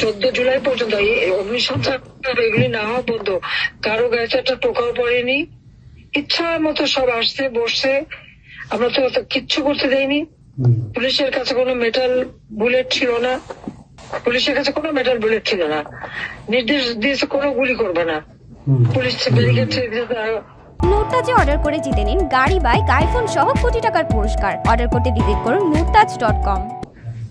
চোদ্দ জুলাই পর্যন্ত এই অগ্নিসংখ্যা এগুলি না হওয়া পর্যন্ত কারও গায়ে একটা টোকাও পড়েনি। ইচ্ছা মতো সব আসছে বসছে। আমরা তো অত কিচ্ছু করতে দেয়নি পুলিশের কাছে কোনো মেটাল বুলেট ছিল না। পুলিশের কাছে কোনো মেটাল বুলেট ছিল না। নির্দেশ দিয়েছে কোনো গুলি করবে না। পুলিশ ব্যারিকেড তারা মুরতাজে অর্ডার করে জিতে নিন গাড়ি বাইক আইফোন সহ কোটি টাকার পুরস্কার। অর্ডার করতে ভিজিট করুন মুরতাজ ডট কম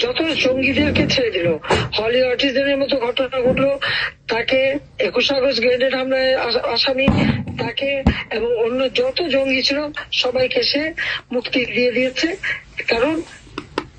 যত জঙ্গিদেরকে ছেড়ে দিল হলি আর্টিস্টদের মতো ঘটনা ঘটলো তাকে একুশ আগস্ট গ্রেনেড হামলায় আসামি তাকে এবং অন্য যত জঙ্গি ছিল সবাইকে সে মুক্তি দিয়ে দিয়েছে কারণ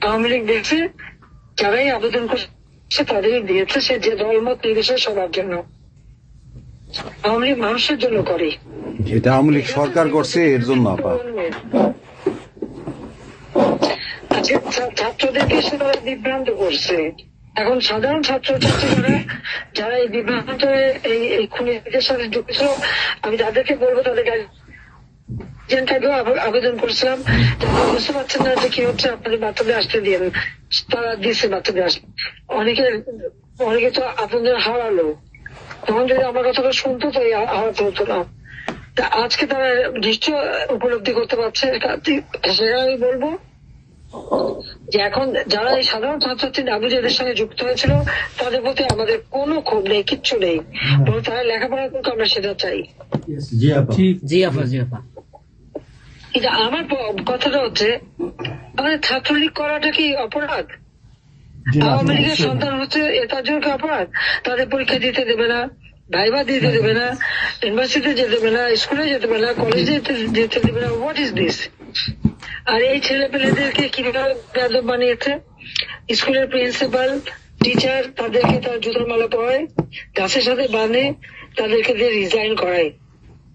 আওয়ামী লীগ দেখছে যারাই আবেদন করছে তাদেরই দিয়েছে সে যে দল মত নির্বিশেষে সবার জন্য। আওয়ামী লীগ মানুষের জন্য করে। এটা আওয়ামী লীগ সরকার করছে এর জন্য আপা। ছাত্রদেরকে সে তারা বিভ্রান্ত করছে। এখন সাধারণ ছাত্র ছাত্রীরা যারা এই বিভ্রান্ত এই এই খুনিদের সাথে যুক্ত আমি তাদেরকে বলব তাদেরকে আবেদন করেছিলাম। বুঝতে পারছেন না যে কি হচ্ছে আপনাদের আসতে দিন তারা আসতে। অনেকে অনেকে তো আপনাদের হারালো। তখন যদি আমার কথাটা শুনতো তো এই হা- হারাতে হতো না। তা আজকে তারা নিশ্চয় উপলব্ধি করতে পারছে। সেটা আমি বলব যে এখন যারা এই সাধারণ ছাত্রছাত্রী নাবি যাদের সঙ্গে যুক্ত হয়েছিল তাদের প্রতি আমাদের কোনো ক্ষোভ নেই কিচ্ছু নেই। বরং তারা লেখাপড়া করতে আমরা সেটা চাই। জি আপা। জি আপা জি আপা। কিন্তু আমার কথাটা হচ্ছে আমাদের ছাত্রলীগ করাটা কি অপরাধ? আওয়ামী লীগের সন্তান হচ্ছে এটার জন্য কি অপরাধ? তাদের পরীক্ষা দিতে দেবে না ভাইবা দিতে দেবে না ইউনিভার্সিটিতে যেতে দেবে না স্কুলে যেতে দেবে না কলেজে যেতে- দেবে না হোয়াট ইজ দিস আর এই ছেলে পেলেদেরকে কীভাবে বেদব বানিয়েছে? স্কুলের প্রিন্সিপাল টিচার তাদেরকে তার জুতোর মালা পরায় গাছের সাথে বাঁধে তাদেরকে দিয়ে রিজাইন করায়।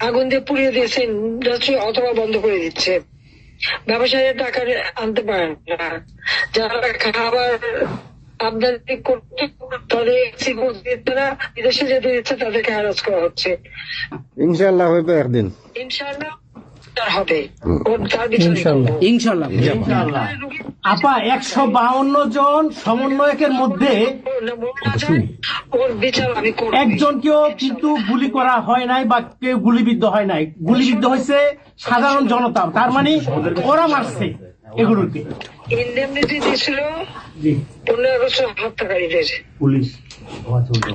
আগুন দিয়ে পুড়িয়ে দিয়েছে ইন্ডাস্ট্রি অথবা বন্ধ করে দিচ্ছে। ব্যবসায়ীরা টাকা আনতে পারেন না। যারা খাবার আমদানি করতে সিকিউর বিদেশে যেতে দিচ্ছে তাদেরকে হ্যারাস করা হচ্ছে। ইনশাল্লাহ হবে একদিন। ইনশাআল্লাহ তার হবে। ইনশাল্লাহ। আপা একশো বাউন্ন জন সমন্বয়কের মধ্যে একজন বিচার একজনকেও কিন্তু গুলি করা হয় নাই বা কেউ গুলিবিদ্ধ হয় নাই। গুলিবিদ্ধ হয়েছে সাধারণ জনতা। তার মানে ওরা মারছে। এগুলোকে ইন্ডেমনিটি দিয়েছিল জি। পনেরো আগস্ট হত্যাকারীদের। পুলিশ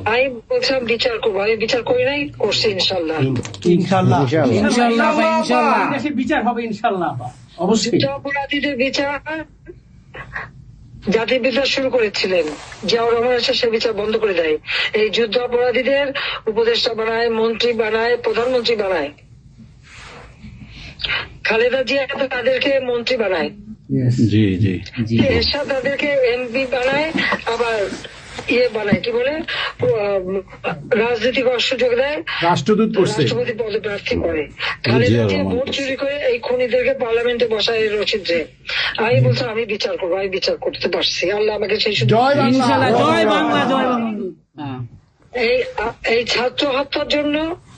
আমি বলছিলাম বিচার করব আমি বিচার করি নাই করছি ইনশাল্লাহ। ইনশাল্লাহ। ইনশাল্লাহ। আপা, ইনশাল্লাহ। দেশে বিচার হবে ইনশাল্লাহ অবশ্যই। অপরাধীদের বিচার জাতির বিচার শুরু করেছিলেন। জিয়াউর রহমান সে বিচার বন্ধ করে দেয়। এই যুদ্ধ অপরাধীদের উপদেষ্টা বানায় মন্ত্রী বানায় প্রধানমন্ত্রী বানায়। খালেদা জিয়া তো তাদেরকে মন্ত্রী বানায়। জি জি। এরশাদ তাদেরকে এমপি বানায় আবার ইয়ে বানায় কি বলে? রাজনীতি সুযোগ দেয়। রাষ্ট্রদূত করছে। রাষ্ট্রপতি পদে প্রার্থী করে। খালেদা জিয়া ভোট চুরি করে এই খুনিদেরকে পার্লামেন্টে বসায় রচিত যে। আমি বলছিলাম আমি বিচার করব আমি বিচার করতে পারছি। আল্লাহ আমাকে সেই সুযোগ জয় বাংলা। জয় বাংলা জয় বাংলা। এই ছাত্র হত্যার জন্য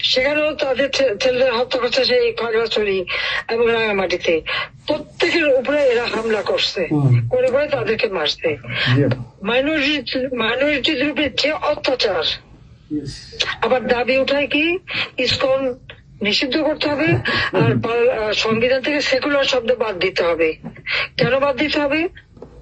সেখানেও তাদের ছেলেদের হত্যা করছে সেই খাগড়াছড়ি এবং রাঙামাটিতে। প্রত্যেকের উপরে এরা হামলা করছে। করে করে তাদেরকে মারছে। মাইনরিটি উপরে যে অত্যাচার আবার দাবি উঠায় কি? ইসকন নিষিদ্ধ করতে হবে আর সংবিধান থেকে সেকুলার শব্দ বাদ দিতে হবে। কেন বাদ দিতে হবে?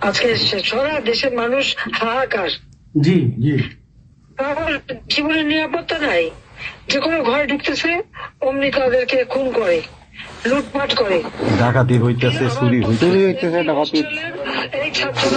আজকে সারা দেশের মানুষ হাহাকার। জি জি। আমার জীবনের নিরাপত্তা নাই। যে কোনো ঘরে ঢুকতেছে অমনি তাদেরকে খুন করে লুটপাট করে। ডাকাতি হইতেছে চুরি হইতেছে। ডাকাতি। এই ছাত্র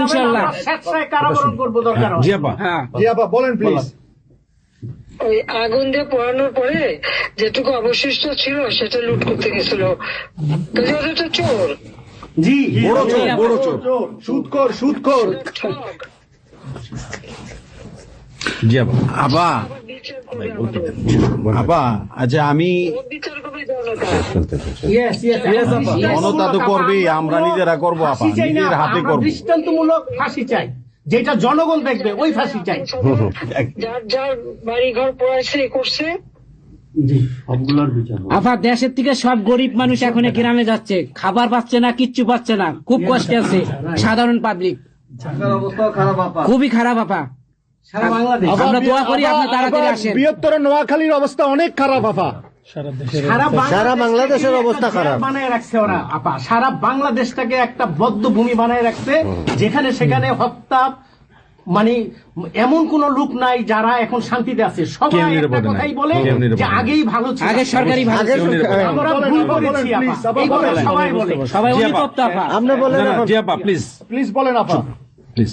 ইনশাআল্লাহ। স্বেচ্ছায় কারাবরণ করব দরকার হয়। জি আপা হ্যাঁ জি আপা বলেন। প্লিজ ওই আগুন দিয়ে পোড়ানোর পরে যেটুকু অবশিষ্ট ছিল সেটা লুট করতে গেছিল। ওটা চোর। জি। বড় চোর বড় চোর। সুদকর সুদকর ঠক জি আবার আমাদের। আপা আচ্ছা আমি জনতা তো করবেই, আমরা নিজেরা করব আপা, নিজের হাতে করব। দৃষ্টান্তমূলক ফাঁসি চাই। যেটা জনগণ দেখবে ওই ফাঁসি চাই। যার যার বাড়ি ঘর পড়াইছে করছে। জি। সবগুলোর বিচার আপা দেশের থেকে সব গরিব মানুষ এখন গ্রামে যাচ্ছে। খাবার পাচ্ছে না কিচ্ছু পাচ্ছে না। খুব কষ্টে আছে। সাধারণ পাবলিক খুবই খারাপ আপা আমরা দোয়া করি আপনি তাড়াতাড়ি আসেন। বৃহত্তর নোয়াখালীর অবস্থা অনেক খারাপ আপা সারা সারা বাংলাদেশের অবস্থা খারাপ। বানায় রাখছে ওরা আপা সারা বাংলাদেশটাকে একটা বদ্ধ ভূমি বানায় রাখছে যেখানে সেখানে হত্যা মানে এমন কোন লোক নাই যারা এখন শান্তিতে আছে। সবাই একটা কথাই বলে যে আগেই ভালো ছিল। আগে সরকারি ভালো আমরা ভুল করেছি। সবাই বলে। সবাই অনুতপ্ত আপা আপনি বলেন আপা প্লিজ প্লিজ বলেন আপা প্লিজ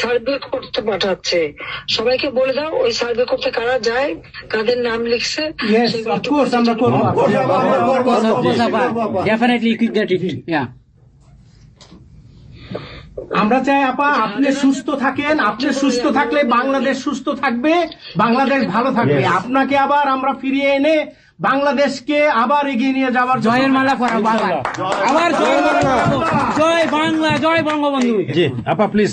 সার্ভে করতে পাঠাচ্ছে। সবাইকে বলে দাও ওই সার্ভে করতে কারা যায় কাদের নাম লিখছে আমরা চাই আপা আপনি সুস্থ থাকেন আপনি সুস্থ থাকলে বাংলাদেশ সুস্থ থাকবে বাংলাদেশ ভালো থাকবে। আপনাকে আবার আমরা ফিরিয়ে এনে বাংলাদেশকে আবার এগিয়ে নিয়ে যাওয়ার জয়ের মালা করা আবার। জয় বাংলা জয় বঙ্গবন্ধু। জি আপা প্লিজ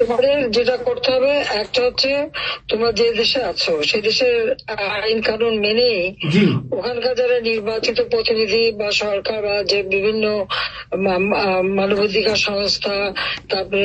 তোমাদের যেটা করতে হবে একটা হচ্ছে তোমরা যে দেশে আছো সে দেশের আইন কানুন মেনে ওখানকার যারা নির্বাচিত প্রতিনিধি বা সরকার বা যে বিভিন্ন মানবাধিকার সংস্থা তারপরে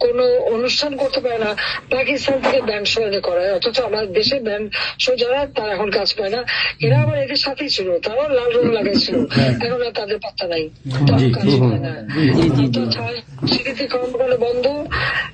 কোন অনুষ্ঠান করতে পারে না পাকিস্তান থেকে ব্যান্ড এনে করায় অথচ আমার দেশে ব্যান্ড শো যারা তারা এখন কাজ পায় না। এরা আবার এদের সাথেই ছিল তারাও লাল রং লাগাইছিল। এখন আর তাদের পাত্তা নাই। তারাও কাজ পায় না। তো কর্মকাণ্ড বন্ধ।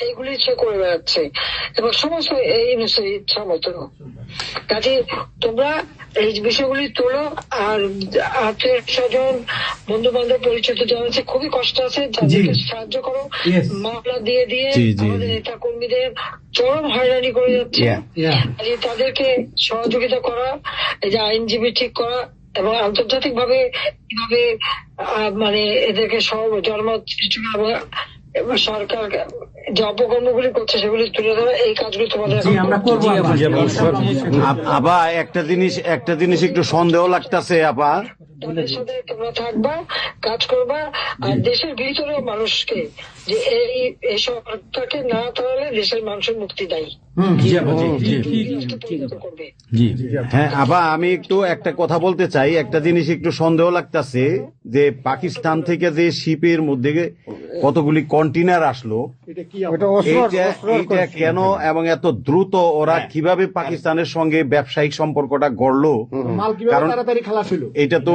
এইগুলি সে করে বেড়াচ্ছে। এবং সমস্ত এই মতো। কাজে তোমরা এই বিষয়গুলি তোলো আর আত্মীয় স্বজন বন্ধু বান্ধব পরিচিত যারা আছে খুবই কষ্ট আছে তাদেরকে সাহায্য করো। মামলা দিয়ে দিয়ে আমাদের নেতা কর্মীদের চরম হয়রানি করে যাচ্ছে। তাদেরকে সহযোগিতা করা এই যে আইনজীবী ঠিক করা এবং আন্তর্জাতিক ভাবে কীভাবে আহ, মানে এদেরকে সব জন্ম সরকার যে অপকর্মগুলি করছে সেগুলি তুলে ধরা এই কাজগুলি তোমাদের জি এখন আমরা করব আপা। একটা জিনিস একটা জিনিস একটু সন্দেহ লাগতেছে আপা তাদের সাথে তোমরা থাকবা কাজ করবা আর দেশের ভিতরে মানুষকে যে এই এই সরকারকে না তাহলে দেশের মানুষের মুক্তি দেয়। হ্যাঁ আপা আমি একটু একটা কথা বলতে চাই। একটা জিনিস একটু সন্দেহ লাগতাছে যে পাকিস্তান থেকে যে শিপের মধ্যে কতগুলি কন্টেনার আসলো এইটা কেন এবং এত দ্রুত ওরা কীভাবে পাকিস্তানের সঙ্গে ব্যবসায়িক সম্পর্কটা গড়লো? মাল কারণ- তাড়াতাড়ি খালাস হলো এটা তো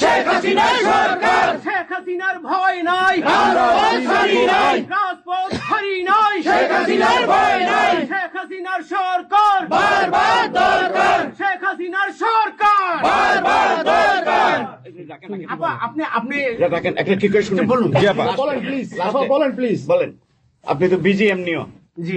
শেখ হাসিনার সরকার। শেখ হাসিনার ভয় নাই। রাজপথ ছাড়ি নাই। শেখ হাসিনার ভয় নাই। শেখ হাসিনার সরকার। বারবার দরকার। শেখ হাসিনার সরকার। বারবার দরকার। আপনি আপনি রাখেন একটা ঠিক করে শুনুন। বলুন। বলেন প্লিজ বলেন প্লিজ বলেন আপনি তো বিজি এমনিও জি।